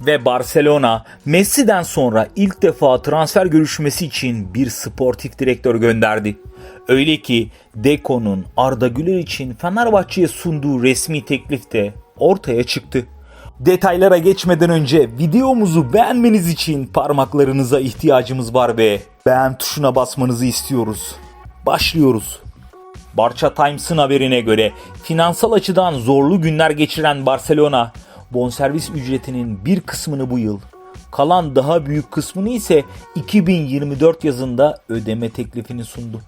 Ve Barcelona Messi'den sonra ilk defa transfer görüşmesi için bir sportif direktör gönderdi. Öyle ki Deco'nun Arda Güler için Fenerbahçe'ye sunduğu resmi teklif de ortaya çıktı. Detaylara geçmeden önce videomuzu beğenmeniz için parmaklarınıza ihtiyacımız var ve beğen tuşuna basmanızı istiyoruz. Başlıyoruz. Barça Times'ın haberine göre finansal açıdan zorlu günler geçiren Barcelona bonservis ücretinin bir kısmını bu yıl, kalan daha büyük kısmını ise 2024 yazında ödeme teklifini sundu.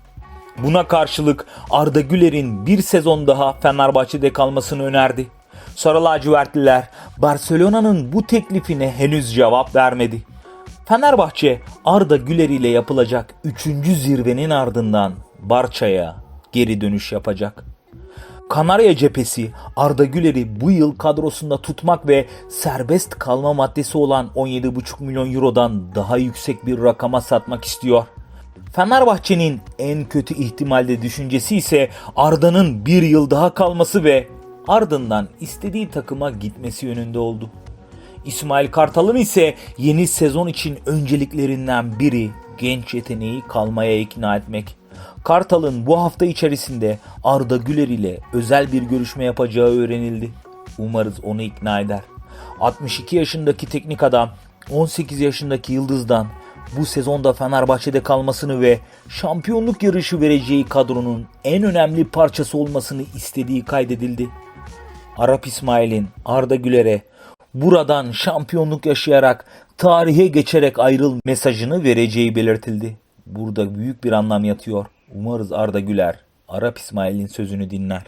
Buna karşılık Arda Güler'in bir sezon daha Fenerbahçe'de kalmasını önerdi. Sarı lacivertliler Barcelona'nın bu teklifine henüz cevap vermedi. Fenerbahçe Arda Güler ile yapılacak 3. zirvenin ardından Barça'ya geri dönüş yapacak. Kanarya cephesi Arda Güler'i bu yıl kadrosunda tutmak ve serbest kalma maddesi olan 17,5 milyon eurodan daha yüksek bir rakama satmak istiyor. Fenerbahçe'nin en kötü ihtimalde düşüncesi ise Arda'nın bir yıl daha kalması ve ardından istediği takıma gitmesi yönünde oldu. İsmail Kartal'ın ise yeni sezon için önceliklerinden biri genç yeteneği kalmaya ikna etmek. Kartal'ın bu hafta içerisinde Arda Güler ile özel bir görüşme yapacağı öğrenildi. Umarız onu ikna eder. 62 yaşındaki teknik adam 18 yaşındaki Yıldız'dan bu sezonda Fenerbahçe'de kalmasını ve şampiyonluk yarışı vereceği kadronun en önemli parçası olmasını istediği kaydedildi. Arap İsmail'in Arda Güler'e buradan şampiyonluk yaşayarak tarihe geçerek ayrıl mesajını vereceği belirtildi. Burada büyük bir anlam yatıyor. Umarız Arda Güler Arap İsmail'in sözünü dinler.